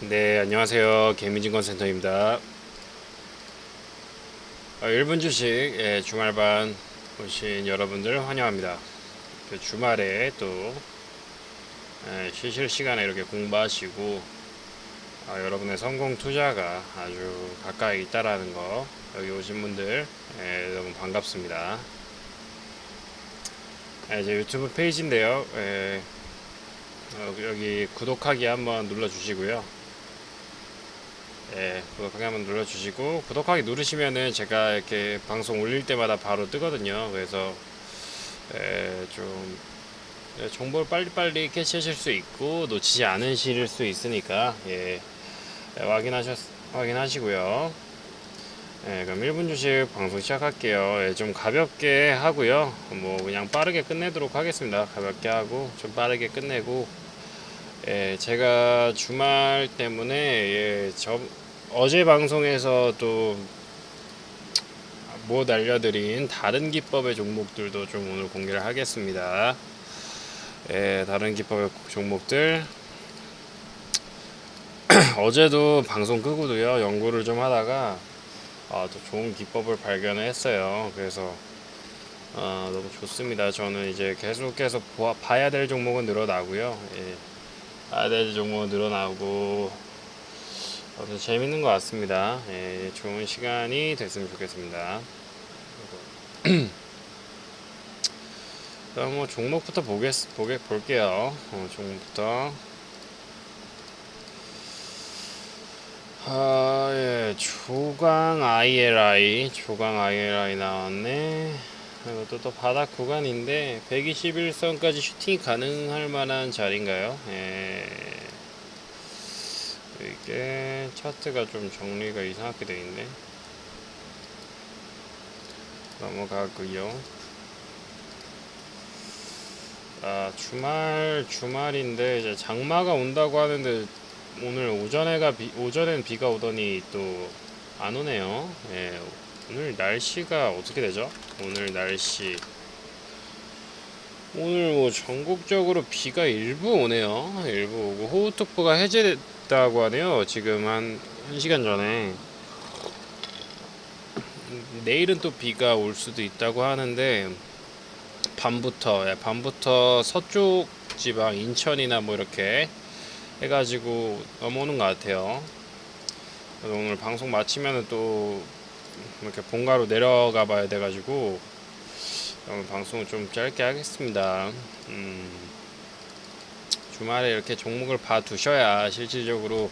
네, 안녕하세요. 개미증권센터입니다. 어, 1분 주식 예, 주말반 오신 여러분들 환영합니다. 그 주말에 또 예, 쉬실 시간에 이렇게 공부하시고 아, 여러분의 성공 투자가 아주 가까이 있다라는 거 여기 오신 분들 예, 너무 반갑습니다. 예, 제 유튜브 페이지인데요. 예, 어, 여기 구독하기 한번 눌러주시고요. 예, 구독하기 한번 눌러주시고 구독하기 누르시면은 제가 이렇게 방송 올릴 때마다 바로 뜨거든요. 그래서 예, 좀 예, 정보를 빨리빨리 캐치하실 수 있고 놓치지 않으실 수 있으니까 예, 예, 확인하셨 확인하시고요. 예, 그럼 1분 주식 방송 시작할게요. 예, 좀 가볍게 하고요. 뭐 그냥 빠르게 끝내도록 하겠습니다. 가볍게 하고 좀 빠르게 끝내고 예, 제가 주말 때문에 예, 저 어제 방송에서 또못 알려드린 다른 기법의 종목들도 좀 오늘 공개를 하겠습니다. 예, 다른 기법의 종목들 어제도 방송 끄고도요 연구를 좀 하다가 아, 또 좋은 기법을 발견을 했어요. 그래서 아, 너무 좋습니다. 저는 이제 계속해서 보아, 봐야 될 종목은 늘어나고요. 예, 될 종목은 늘어나고 아무튼 재밌는 것 같습니다. 예, 좋은 시간이 됐으면 좋겠습니다. 그럼 뭐 종목부터 보겠, 보게, 볼게요. 어, 종목부터. 아, 예, 조강 ILI, 조강 ILI 나왔네. 이것도 또 바닥 구간인데, 121선까지 슈팅이 가능할 만한 자리인가요? 예. 이게 차트가 좀 정리가 이상하게 돼 있네. 넘어가고요. 아, 주말 주말인데 이제 장마가 온다고 하는데 오늘 오전에가 비, 오전엔 비가 오더니 또 안 오네요. 예, 오늘 날씨가 어떻게 되죠? 오늘 날씨 오늘 뭐 전국적으로 비가 일부 오네요. 일부 오고 호우특보가 해제됐다고 하네요. 지금 한 1시간 전에 내일은 또 비가 올 수도 있다고 하는데 밤부터 예, 밤부터 서쪽 지방 인천이나 뭐 이렇게 해가지고 넘어오는 것 같아요. 오늘 방송 마치면은 또 이렇게 본가로 내려가 봐야 돼가지고 방송을 좀 짧게 하겠습니다. 음, 주말에 이렇게 종목을 봐 두셔야 실질적으로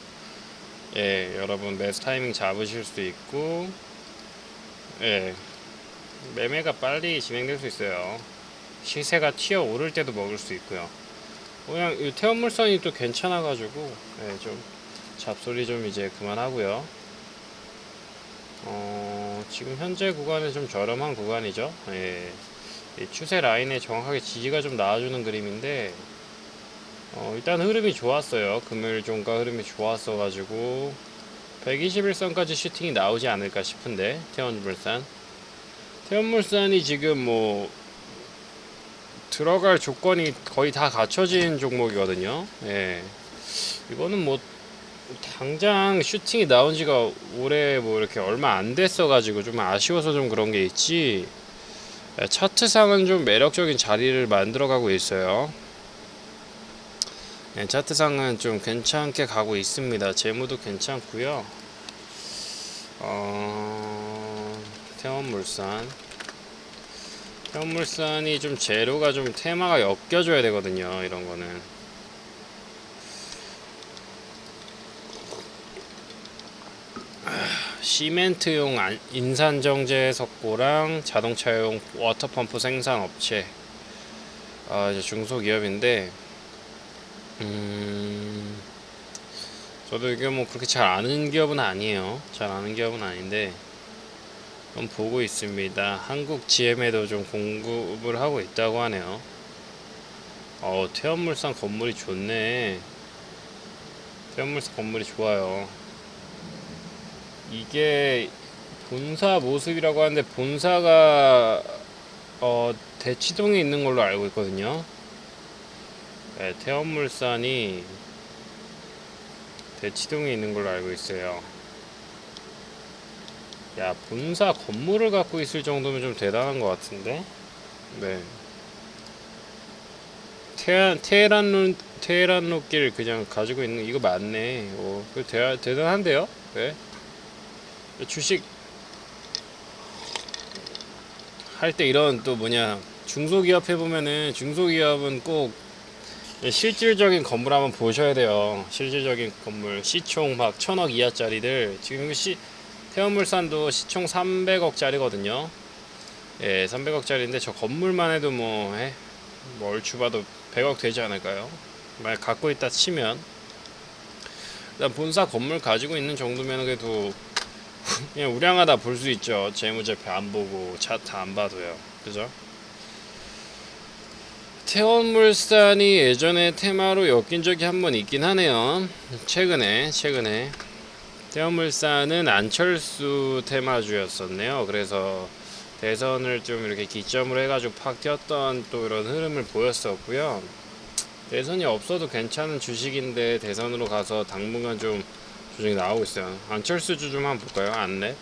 예 여러분 매수 타이밍 잡으실 수 있고 예 매매가 빨리 진행될 수 있어요. 시세가 튀어 오를 때도 먹을 수 있고요. 그냥 이 태원물선이 또 괜찮아가지고 예, 좀 잡소리 좀 이제 그만하고요. 어, 지금 현재 구간은 좀 저렴한 구간이죠. 예, 이 추세 라인에 정확하게 지지가 좀 나와주는 그림인데 어, 일단 흐름이 좋았어요. 금요일 종가 흐름이 좋았어가지고 121선까지 슈팅이 나오지 않을까 싶은데 태원물산 태원물산이 지금 뭐 들어갈 조건이 거의 다 갖춰진 종목이거든요. 예. 이거는 뭐 당장 슈팅이 나온 지가 올해 뭐 이렇게 얼마 안 됐어 가지고 좀 아쉬워서 좀 그런 게 있지. 예, 차트상은 좀 매력적인 자리를 만들어 가고 있어요. 예, 차트상은 좀 괜찮게 가고 있습니다. 재무도 괜찮고요. 어, 태원물산 현물산이 좀 재료가 좀 테마가 엮여줘야 되거든요. 이런 거는. 시멘트용 안- 인산정제 석고랑 자동차용 워터펌프 생산 업체. 아, 이제 중소기업인데, 음, 저도 이게 뭐 그렇게 잘 아는 기업은 아니에요. 잘 아는 기업은 아닌데, 좀 보고 있습니다. 한국 GM에도 좀 공급을 하고 있다고 하네요. 어, 태연물산 건물이 좋네. 태연물산 건물이 좋아요. 이게 본사 모습이라고 하는데 본사가 어, 대치동에 있는 걸로 알고 있거든요. 네, 태연물산이 대치동에 있는 걸로 알고 있어요. 야, 본사 건물을 갖고 있을 정도면 좀 대단한 것 같은데? 네. 테란, 테란로, 테란로길 그냥 가지고 있는, 이거 맞네. 오, 그 대, 대단한데요? 네. 주식, 할 때 이런 또 뭐냐, 중소기업 해보면은, 중소기업은 꼭 실질적인 건물 한번 보셔야 돼요. 실질적인 건물 시총 막 천억 이하짜리들 지금 시 태원물산도 시총 300억짜리거든요. 예, 300억짜리인데 저 건물만 해도 뭐, 에? 뭐 얼추 봐도 100억 되지 않을까요? 만약 갖고 있다 치면 일단 본사 건물 가지고 있는 정도면 그래도 그냥 우량하다 볼 수 있죠. 재무제표 안 보고 차트 안 봐도요. 그죠? 태원물산이 예전에 테마로 엮인 적이 한 번 있긴 하네요. 최근에 최근에 태원물산은 안철수 테마주였었네요. 그래서 대선을 좀 이렇게 기점으로 해가지고 팍 뛰었던 또 이런 흐름을 보였었고요. 대선이 없어도 괜찮은 주식인데 대선으로 가서 당분간 좀 조정이 나오고 있어요. 안철수 주 좀 한번 볼까요? 안랩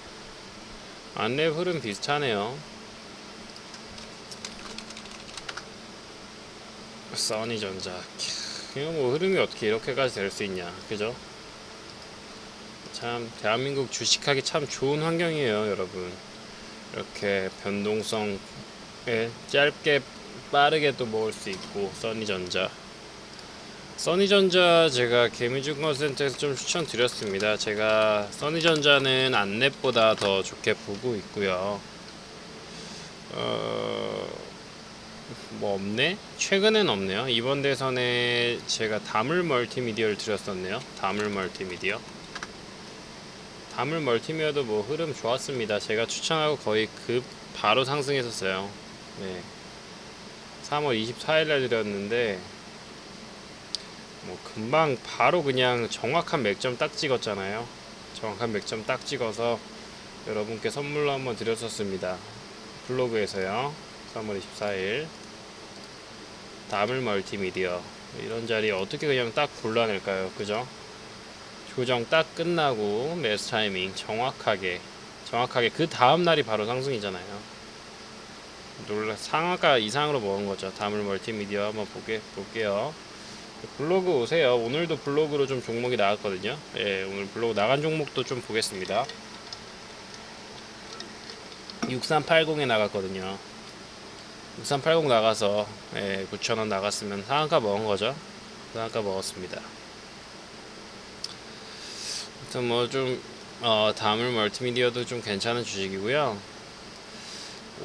안랩 흐름 비슷하네요. 써니전자 이거 뭐 흐름이 어떻게 이렇게까지 될 수 있냐 그죠 참 대한민국 주식하기 참 좋은 환경이에요 여러분 이렇게 변동성에 짧게 빠르게 또 먹을 수 있고 써니전자 써니전자 제가 개미증권센터에서 좀 추천드렸습니다 제가 써니전자는 안랩보다 더 좋게 보고 있고요 어... 뭐 없네? 최근엔 없네요. 이번 대선에 제가 다물 멀티미디어를 드렸었네요. 다물 멀티미디어. 다물 멀티미디어도 뭐 흐름 좋았습니다. 제가 추천하고 거의 급 바로 상승했었어요. 네. 3월 24일 날 드렸는데 뭐 금방 바로 그냥 정확한 맥점 딱 찍었잖아요. 정확한 맥점 딱 찍어서 여러분께 선물로 한번 드렸었습니다. 블로그에서요. 3월 24일 다물 멀티미디어 이런 자리 어떻게 그냥 딱 골라낼까요 그죠 조정 딱 끝나고 매수 타이밍 정확하게 정확하게 그 다음 날이 바로 상승이잖아요 놀라 상하가 이상으로 먹은 거죠 다물 멀티미디어 한번 보게 볼게요 블로그 오세요 오늘도 블로그로 좀 종목이 나왔거든요 예 오늘 블로그 나간 종목도 좀 보겠습니다 6380에 나갔거든요 6380 나가서 예, 9,000원 나갔으면 상한가 먹은 거죠. 상한가 먹었습니다. 아무튼 뭐좀 어, 다물 멀티미디어도 좀 괜찮은 주식이고요.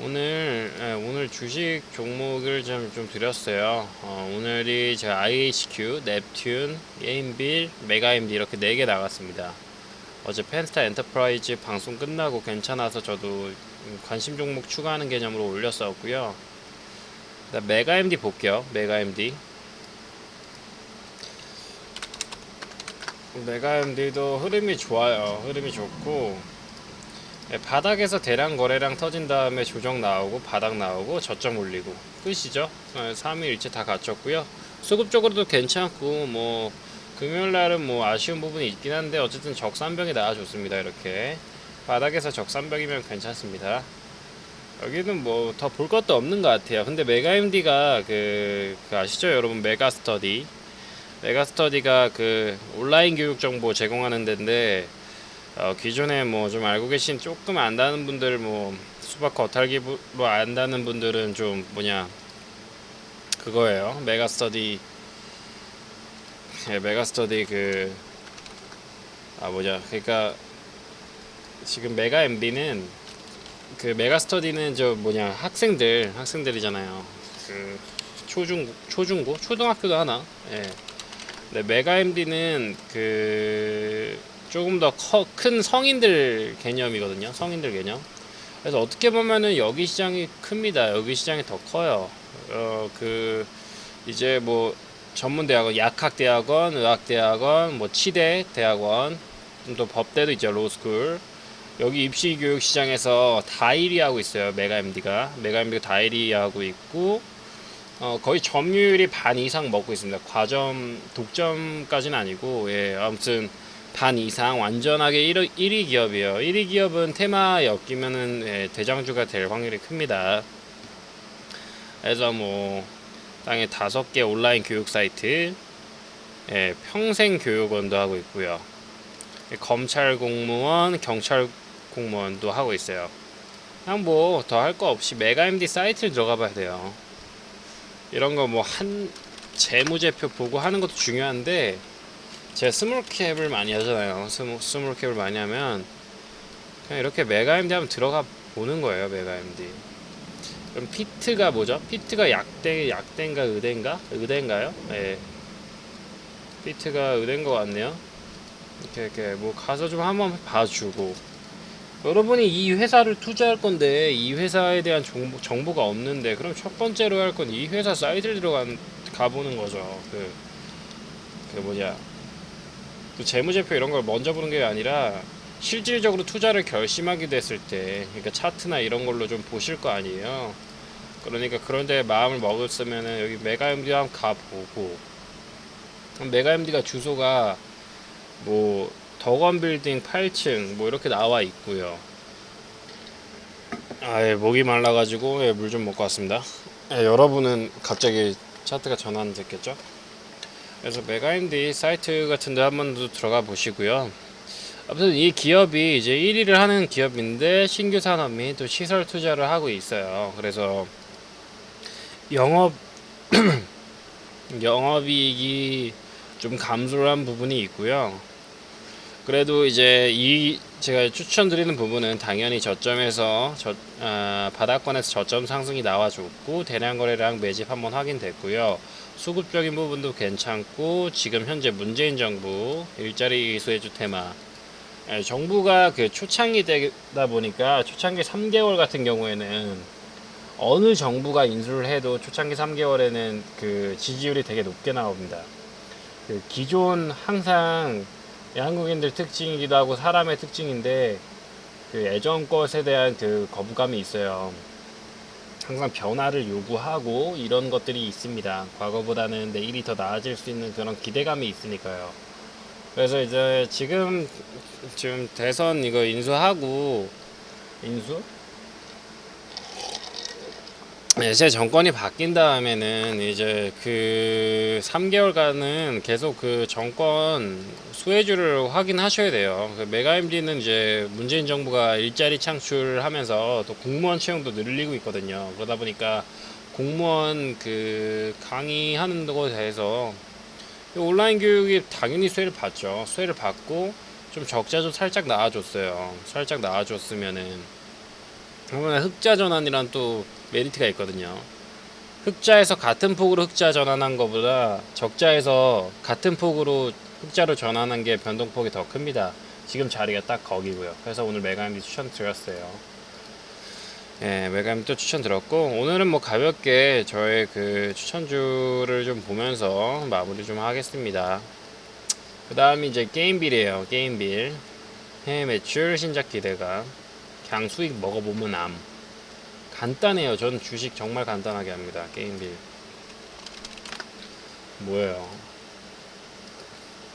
오늘 예, 오늘 주식 종목을 좀, 좀 드렸어요. 어, 오늘이 제가 IHQ, 넵튠, 게임빌, 메가임디 이렇게 4개 나갔습니다. 어제 펜스타 엔터프라이즈 방송 끝나고 괜찮아서 저도 관심 종목 추가하는 개념으로 올렸었고요. 메가 MD 볼게요. 메가 MD. 메가 MD도 흐름이 좋아요. 흐름이 좋고 예, 바닥에서 대량 거래량 터진 다음에 조정 나오고 바닥 나오고 저점 올리고 끝이죠. 3일 일치 다 갖췄고요. 수급적으로도 괜찮고 뭐 금요일 날은 뭐 아쉬운 부분이 있긴 한데 어쨌든 적산병이 나와줬습니다. 이렇게 바닥에서 적산병이면 괜찮습니다. 여기는 뭐 더 볼 것도 없는 것 같아요. 근데 메가MD가 그, 그 아시죠 여러분 메가스터디 메가스터디가 그 온라인 교육 정보 제공하는 데인데 어, 기존에 뭐 좀 알고 계신 조금 안다는 분들 뭐 수박 겉핥기로 안다는 분들은 좀 뭐냐 그거예요. 메가스터디 예, 메가스터디 그 아 뭐냐 그러니까 지금 메가MD는 그 메가스터디는 저 뭐냐 학생들 학생들이잖아요. 그 초중 초중고 초등학교도 하나. 예. 네, 메가MD는 그 조금 더 큰 성인들 개념이거든요. 성인들 개념. 그래서 어떻게 보면은 여기 시장이 큽니다. 여기 시장이 더 커요. 어 그 이제 뭐 전문 대학원, 약학 대학원, 의학 대학원, 뭐 치대 대학원, 또 법대도 있죠. 로스쿨. 여기 입시 교육 시장에서 다 1위 하고 있어요. 메가 MD가. 메가 MD가 다 1위 하고 있고 어, 거의 점유율이 반 이상 먹고 있습니다. 과점 독점까지는 아니고 예, 아무튼 반 이상 완전하게 1위, 1위 기업이에요. 1위 기업은 테마 엮이면은 예, 대장주가 될 확률이 큽니다. 그래서 뭐 땅에 다섯 개 온라인 교육 사이트, 예, 평생 교육원도 하고 있고요. 예, 검찰 공무원, 경찰 공무원도 하고 있어요. 그냥 뭐 더 할 거 없이 메가MD 사이트를 들어가 봐야 돼요. 이런 거 뭐 한 재무제표 보고 하는 것도 중요한데 제가 스몰캡을 많이 하잖아요. 스몰, 스몰캡을 많이 하면 그냥 이렇게 메가MD 한번 들어가 보는 거예요. 메가MD. 그럼 피트가 뭐죠? 피트가 약대 약대인가 의대인가? 의대인가요? 예. 피트가 의대인 것 같네요. 이렇게 이렇게 뭐 가서 좀 한번 봐주고 여러분이 이 회사를 투자할 건데 이 회사에 대한 정보, 정보가 없는데 그럼 첫 번째로 할 건 이 회사 사이트를 들어간 가보는 거죠. 그, 그 뭐냐 또 재무제표 이런 걸 먼저 보는 게 아니라 실질적으로 투자를 결심하게 됐을 때 그러니까 차트나 이런 걸로 좀 보실 거 아니에요. 그러니까 그런데 마음을 먹었으면은 여기 메가MD 한번 가보고 메가MD가 주소가 뭐 덕원 빌딩 8층 뭐 이렇게 나와 있고요. 아예 목이 말라가지고 예, 물 좀 먹고 왔습니다. 예, 여러분은 갑자기 차트가 전환됐겠죠? 그래서 메가인디 사이트 같은 데 한번 더 들어가 보시고요. 아무튼 이 기업이 이제 1위를 하는 기업인데 신규 산업 및 또 시설 투자를 하고 있어요. 그래서 영업 영업이익이 좀 감소를 한 부분이 있고요. 그래도 이제 이 제가 추천드리는 부분은 당연히 저점에서 저, 아, 바닥권에서 저점 상승이 나와줬고 대량 거래량 매집 한번 확인됐고요. 수급적인 부분도 괜찮고 지금 현재 문재인 정부 일자리 수혜주 테마 예, 정부가 그 초창기 되다 보니까 초창기 3개월 같은 경우에는 어느 정부가 인수를 해도 초창기 3개월에는 그 지지율이 되게 높게 나옵니다. 그 기존 항상 한국인들 특징이기도 하고 사람의 특징인데 그 예전 것에 대한 그 거부감이 있어요. 항상 변화를 요구하고 이런 것들이 있습니다. 과거보다는 내일이 더 나아질 수 있는 그런 기대감이 있으니까요. 그래서 이제 지금 지금 대선 이거 인수하고 인수? 네, 제 정권이 바뀐 다음에는 이제 그 3개월간은 계속 그 정권 수혜주를 확인하셔야 돼요. 그 메가임디는 이제 문재인 정부가 일자리 창출하면서 또 공무원 채용도 늘리고 있거든요. 그러다 보니까 공무원 그 강의하는 것에 대해서 온라인 교육이 당연히 수혜를 받죠. 수혜를 받고 좀 적자도 살짝 나아줬어요. 살짝 나아줬으면은 그러면 흑자 전환이란 또 메리트가 있거든요. 흑자에서 같은 폭으로 흑자 전환한 것보다 적자에서 같은 폭으로 흑자로 전환한 게 변동폭이 더 큽니다. 지금 자리가 딱 거기고요. 그래서 오늘 메가임디 추천 드렸어요. 예, 메가임도 추천 드렸고 오늘은 뭐 가볍게 저의 그 추천주를 좀 보면서 마무리 좀 하겠습니다. 그 다음이 이제 게임빌이에요. 게임빌 해외 매출 신작 기대가 그냥 수익 먹어보면 암 간단해요. 전 주식 정말 간단하게 합니다. 게임빌 뭐예요?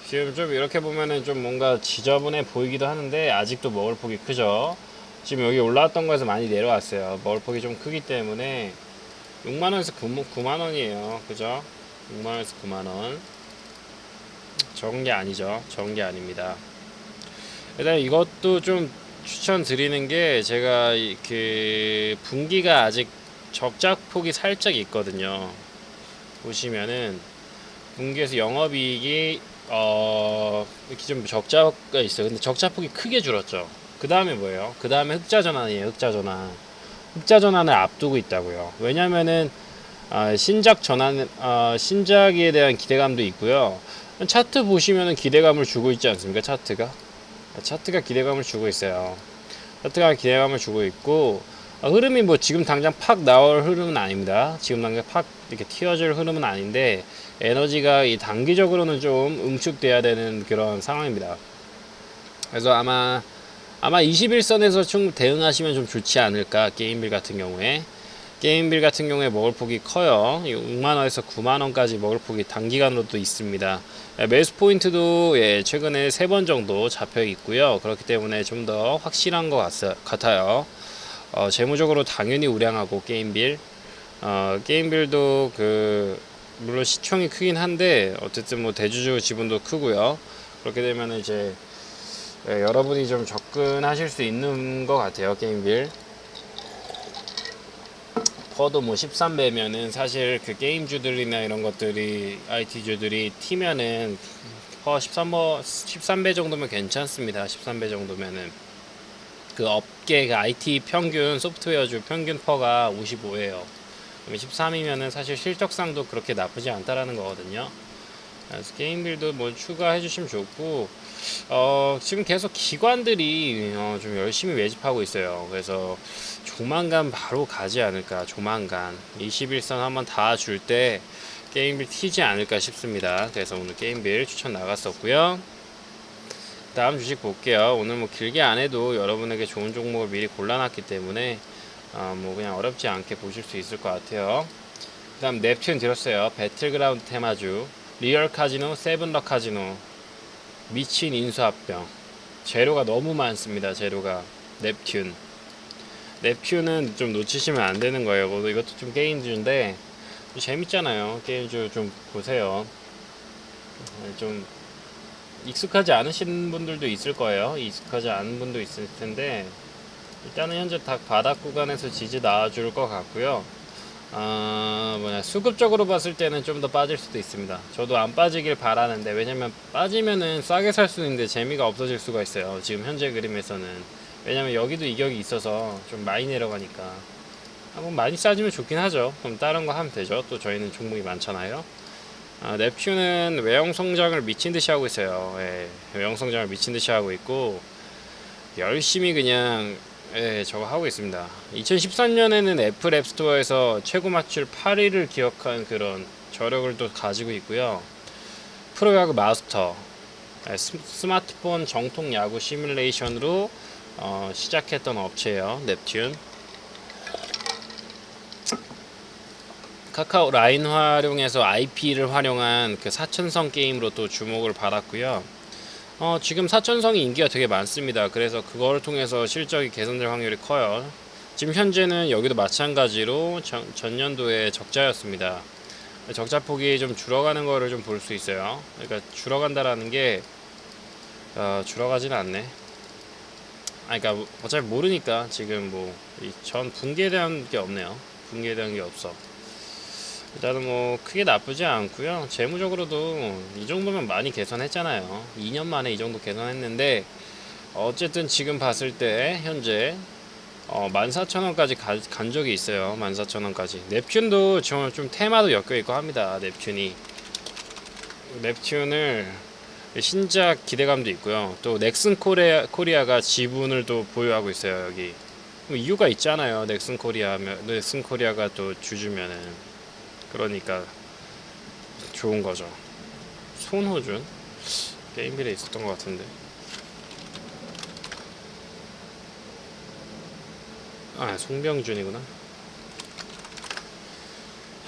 지금 좀 이렇게 보면은 좀 뭔가 지저분해 보이기도 하는데 아직도 먹을 폭이 크죠. 지금 여기 올라왔던 거에서 많이 내려왔어요. 먹을 폭이 좀 크기 때문에 6만원에서 9, 만원이에요 그죠? 6만원에서 9만원. 적은 게 아니죠. 적은 게 아닙니다. 일단 이것도 좀 추천드리는 게 제가 이- 그 분기가 아직 적자폭이 살짝 있거든요. 보시면은 분기에서 영업이익이 어 이렇게 좀 적자가 있어요. 근데 적자폭이 크게 줄었죠. 그 다음에 뭐예요? 그 다음에 흑자 전환이에요. 흑자 전환. 흑자 전환을 앞두고 있다고요. 왜냐면은 아, 신작 전환 아, 신작에 대한 기대감도 있고요. 차트 보시면은 기대감을 주고 있지 않습니까? 차트가 차트가 기대감을 주고 있어요. 차트가 기대감을 주고 있고 아, 흐름이 뭐 지금 당장 팍 나올 흐름은 아닙니다. 지금 당장 팍 이렇게 튀어질 흐름은 아닌데 에너지가 이 단기적으로는 좀 응축돼야 되는 그런 상황입니다. 그래서 아마 아마 21선에서 좀 대응하시면 좀 좋지 않을까 게임빌 같은 경우에 게임빌 같은 경우에 먹을 폭이 커요. 6만원에서 9만원까지 먹을 폭이 단기간으로도 있습니다. 예, 매수 포인트도 예, 최근에 세번 정도 잡혀 있고요. 그렇기 때문에 좀 더 확실한 것 같, 같아요. 어, 재무적으로 당연히 우량하고 게임빌. 어, 게임빌도 그 물론 시총이 크긴 한데 어쨌든 뭐 대주주 지분도 크고요. 그렇게 되면 이제 예, 여러분이 좀 접근하실 수 있는 것 같아요. 게임빌. 퍼도 뭐 13배면은 사실 그 게임주들이나 이런 것들이 IT주들이 티면은 퍼 13배, 13배 정도면 괜찮습니다. 13배 정도면은 그 업계 그 IT 평균 소프트웨어주 평균 퍼가 55예요. 그러면 13이면은 사실 실적상도 그렇게 나쁘지 않다라는 거거든요. 그래서 게임빌도 뭐 추가해 주시면 좋고 어, 지금 계속 기관들이 어, 좀 열심히 매집하고 있어요. 그래서 조만간 바로 가지 않을까. 조만간 21선 한번 다 줄 때 게임빌 튀지 않을까 싶습니다. 그래서 오늘 게임빌 추천 나갔었고요. 다음 주식 볼게요. 오늘 뭐 길게 안 해도 여러분에게 좋은 종목을 미리 골라놨기 때문에 어, 뭐 그냥 어렵지 않게 보실 수 있을 것 같아요. 그 다음 넵튠 들었어요. 배틀그라운드 테마주, 리얼 카지노, 세븐럭 카지노, 미친 인수합병. 재료가 너무 많습니다. 재료가 넵튠. 넵튠은 좀 놓치시면 안 되는 거예요. 뭐 이것도 좀 게임주인데 재밌잖아요. 게임주 좀 보세요. 좀 익숙하지 않으신 분들도 있을 거예요. 익숙하지 않은 분도 있을 텐데 일단은 현재 닭 바닥 구간에서 지지 나와줄 것 같고요. 아 뭐냐 수급적으로 봤을 때는 좀 더 빠질 수도 있습니다. 저도 안 빠지길 바라는데 왜냐면 빠지면은 싸게 살 수 있는데 재미가 없어질 수가 있어요. 지금 현재 그림에서는 왜냐면 여기도 이격이 있어서 좀 많이 내려가니까 한번 많이 싸지면 좋긴 하죠. 그럼 다른 거 하면 되죠. 또 저희는 종목이 많잖아요. 아, 넵튠은 외형 성장을 미친 듯이 하고 있어요. 예, 외형 성장을 미친 듯이 하고 있고 열심히 그냥 예, 저거 하고 있습니다. 2013년에는 애플 앱스토어에서 최고 마출 8위를 기록한 그런 저력을 또 가지고 있고요. 프로야구 마스터 예, 스, 스마트폰 정통 야구 시뮬레이션으로 어, 시작했던 업체예요. 넵튠. 카카오 라인 활용해서 IP를 활용한 그 사천성 게임으로 또 주목을 받았고요. 어, 지금 사천성이 인기가 되게 많습니다. 그래서 그걸 통해서 실적이 개선될 확률이 커요. 지금 현재는 여기도 마찬가지로 전, 전년도에 적자였습니다. 적자 폭이 좀 줄어가는 거를 좀 볼 수 있어요. 그러니까 줄어간다라는 게 어, 줄어가지는 않네. 아, 그러니까 어차피 모르니까 지금 뭐전 붕괴에 대한 게 없네요. 붕괴에 대한 게 없어. 일단은 뭐 크게 나쁘지 않고요. 재무적으로도 이 정도면 많이 개선했잖아요. 2년 만에 이 정도 개선했는데 어쨌든 지금 봤을 때 현재 어, 14,000원까지 간 적이 있어요. 14,000원까지. 넵튠도 좀, 좀 테마도 엮여 있고 합니다. 넵튠이. 넵튠을 신작 기대감도 있고요. 또 넥슨 코리아, 코리아가 지분을 또 보유하고 있어요. 여기. 뭐 이유가 있잖아요. 넥슨 코리아, 넥슨 코리아가 또 주주면은. 그러니까 좋은 거죠. 손호준 게임빌에 있었던 것 같은데. 아 송병준이구나.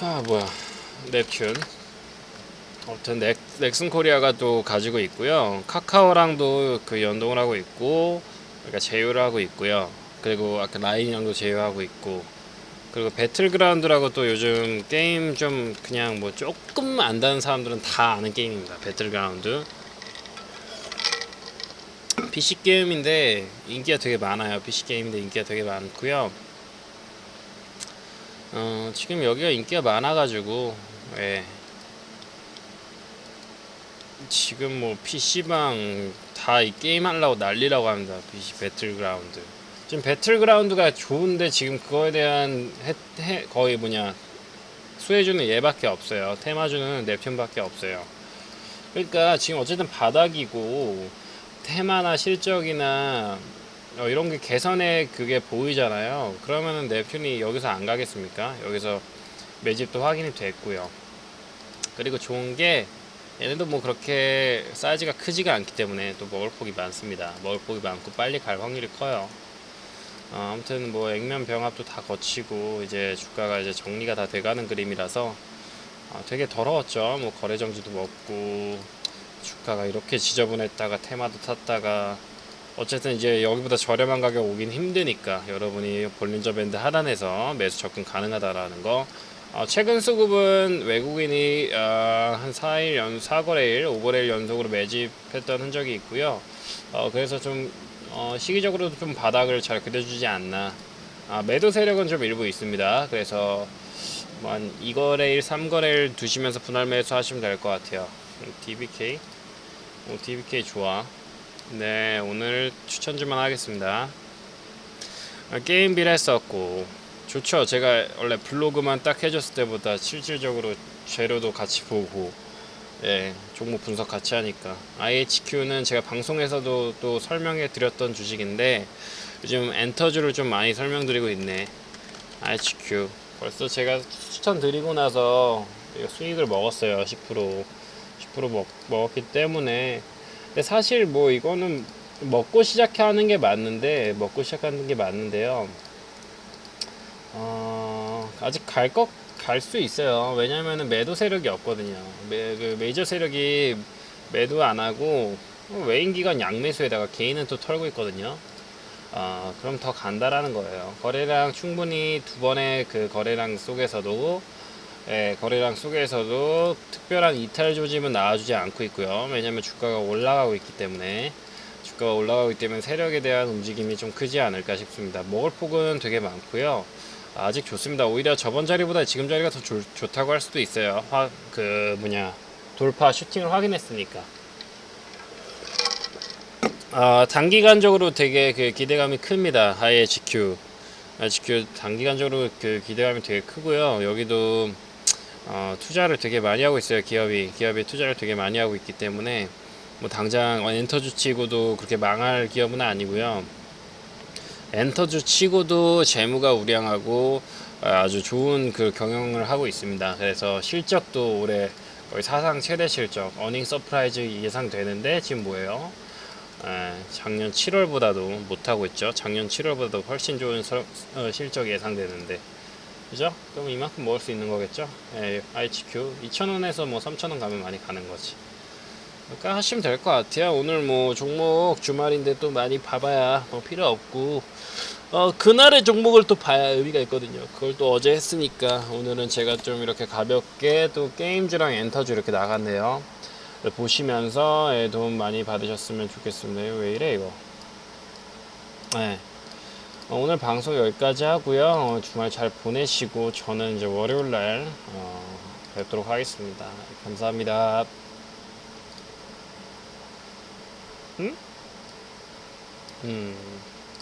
아 뭐야 넵튠. 아무튼 넥, 넥슨 코리아가 또 가지고 있고요. 카카오랑도 그 연동을 하고 있고, 그러니까 제휴를 하고 있고요. 그리고 아까 라인이랑도 제휴하고 있고, 그리고 배틀그라운드라고 또 요즘 게임 좀 그냥 뭐 조금 안다는 사람들은 다 아는 게임입니다. 배틀그라운드. PC 게임인데 인기가 되게 많아요. PC 게임인데 인기가 되게 많고요. 어, 지금 여기가 인기가 많아가지고 예. 지금 뭐 PC방 다 이 게임 하려고 난리라고 합니다. PC 배틀그라운드. 지금 배틀그라운드가 좋은데 지금 그거에 대한 해, 해, 거의 뭐냐 수혜주는 얘밖에 없어요. 테마주는 넵튠밖에 없어요. 그러니까 지금 어쨌든 바닥이고 테마나 실적이나 어, 이런 게 개선에 그게 보이잖아요. 그러면은 넵튠이 여기서 안 가겠습니까? 여기서 매집도 확인이 됐고요. 그리고 좋은 게 얘네도 뭐 그렇게 사이즈가 크지가 않기 때문에 또 먹을 폭이 많습니다. 먹을 폭이 많고 빨리 갈 확률이 커요. 어, 아무튼 뭐 액면 병합도 다 거치고 이제 주가가 이제 정리가 다 돼가는 그림이라서 아, 되게 더러웠죠. 뭐 거래 정지도 먹고 주가가 이렇게 지저분했다가 테마도 탔다가 어쨌든 이제 여기보다 저렴한 가격 오긴 힘드니까 여러분이 볼린저 밴드 하단에서 매수 접근 가능하다라는 거. 어, 최근 수급은 외국인이 어, 한 4일 연 4거래일, 5거래일 연속으로 매집했던 흔적이 있고요. 어, 그래서 좀 어, 시기적으로도 좀 바닥을 잘 그려주지 않나. 아, 매도 세력은 좀 일부 있습니다. 그래서 뭐 한 2거래일, 3거래일 두시면서 분할 매수 하시면 될 것 같아요. 음, DBK. 오, DBK 좋아. 네, 오늘 추천주만 하겠습니다. 아, 게임비를 했었고, 좋죠. 제가 원래 블로그만 딱 해줬을 때보다 실질적으로 재료도 같이 보고, 예, 종목 분석 같이 하니까. IHQ는 제가 방송에서도 또 설명해 드렸던 주식인데, 요즘 엔터주를 좀 많이 설명드리고 있네. IHQ. 벌써 제가 추천드리고 나서 수익을 먹었어요. 10%. 10% 먹, 먹었기 때문에. 근데 사실 뭐 이거는 먹고 시작하는 게 맞는데, 먹고 시작하는 게 맞는데요. 어, 아직 갈 것, 갈 수 있어요. 왜냐면은 매도 세력이 없거든요. 매, 그 메이저 세력이 매도 안 하고, 외인 기관 양매수에다가 개인은 또 털고 있거든요. 아, 그럼 더 간다라는 거예요. 거래량 충분히 두 번의 그 거래량 속에서도 예, 거래량 속에서도 특별한 이탈 조짐은 나와주지 않고 있고요. 왜냐면 주가가 올라가고 있기 때문에 주가가 올라가고 있기 때문에 세력에 대한 움직임이 좀 크지 않을까 싶습니다. 먹을 폭은 되게 많고요. 아직 좋습니다. 오히려 저번 자리보다 지금 자리가 더 좋, 좋다고 할 수도 있어요. 화, 그 뭐냐 돌파 슈팅을 확인했으니까. 아, 단기간적으로 되게 그 기대감이 큽니다. IHQ. IHQ 단기간적으로 그 기대감이 되게 크고요. 여기도 어, 투자를 되게 많이 하고 있어요. 기업이 기업이 투자를 되게 많이 하고 있기 때문에 뭐 당장 엔터주 치고도 그렇게 망할 기업은 아니고요. 엔터주 치고도 재무가 우량하고 아, 아주 좋은 그 경영을 하고 있습니다. 그래서 실적도 올해 거의 사상 최대 실적, 어닝 서프라이즈 예상되는데 지금 뭐예요? 에, 작년 7월보다도 못하고 있죠. 작년 7월보다도 훨씬 좋은 서- 어, 실적이 예상되는데. 그죠? 그럼 이만큼 먹을 수 있는 거겠죠? 예, IHQ 2,000원에서 뭐 3,000원 가면 많이 가는 거지. 그러니까 하시면 될 것 같아요. 오늘 뭐 종목 주말인데 또 많이 봐봐야 뭐 필요 없고 어 그날의 종목을 또 봐야 의미가 있거든요. 그걸 또 어제 했으니까 오늘은 제가 좀 이렇게 가볍게 또 게임즈랑 엔터즈 이렇게 나갔네요. 보시면서 예, 도움 많이 받으셨으면 좋겠습니다. 왜 이래 이거? 네. 어, 오늘 방송 여기까지 하고요. 어, 주말 잘 보내시고 저는 이제 월요일 날 어, 뵙도록 하겠습니다. 감사합니다. 응? 음.